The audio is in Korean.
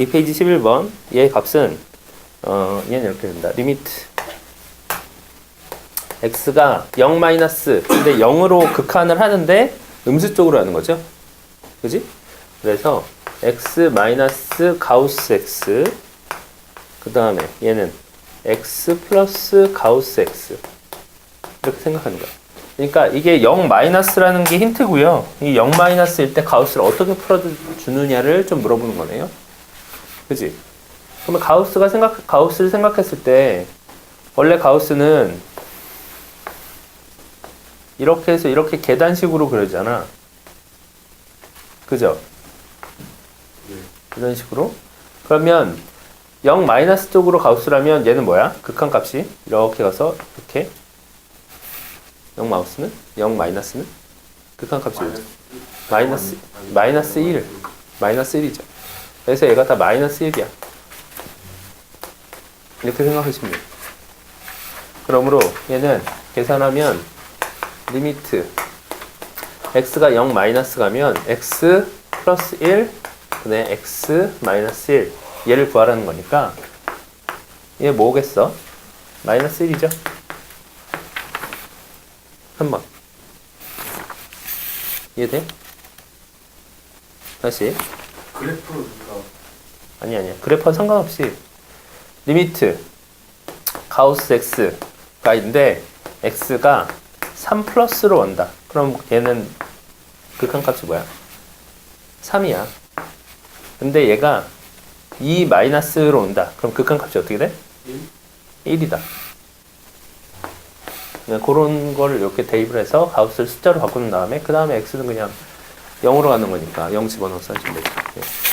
이 페이지 11번 얘 값은 어 얘는 이렇게 된다. 리미트 x가 0 마이너스 근데 0으로 극한을 하는데 음수 쪽으로 하는 거죠. 그지? 그래서 x 마이너스 가우스 x 그 다음에 얘는 x 플러스 가우스 x 이렇게 생각하는 거야. 그러니까 이게 0 마이너스라는 게 힌트고요. 이 0 마이너스일 때 가우스를 어떻게 풀어주느냐를 좀 물어보는 거네요. 그지? 그러면 가우스가 생각 가우스를 생각했을 때 원래 가우스는 이렇게 해서 이렇게 계단식으로 그려지잖아. 그죠? 이런 식으로. 그러면 0 마이너스 쪽으로 가우스라면 얘는 뭐야? 극한값이 이렇게 가서 이렇게 0 마우스는 0 마이너스는 극한값이 뭐죠? 마이너스 마이너스 1 마이너스 1이죠. 그래서 얘가 다 마이너스 1이야. 이렇게 생각하시면 돼요. 그러므로 얘는 계산하면 리미트 x가 0 마이너스 가면 x 플러스 1 그다음에 x 마이너스 1 얘를 구하라는 거니까 얘 뭐겠어? 마이너스 1이죠. 한번 이해돼? 다시 그래프가. 아니 아니야. 그래프와 상관없이 리미트 가우스 x가 있는데 x가 3 플러스로 온다. 그럼 얘는 극한값이 뭐야? 3이야. 근데 얘가 2 마이너스로 온다. 그럼 극한값이 어떻게 돼? 1이다. 그런 거를 이렇게 대입을 해서 가우스를 숫자로 바꾸는 다음에 그 다음에 x는 그냥 0으로 가는 거니까 0 집어넣어서 하시면 되죠 예.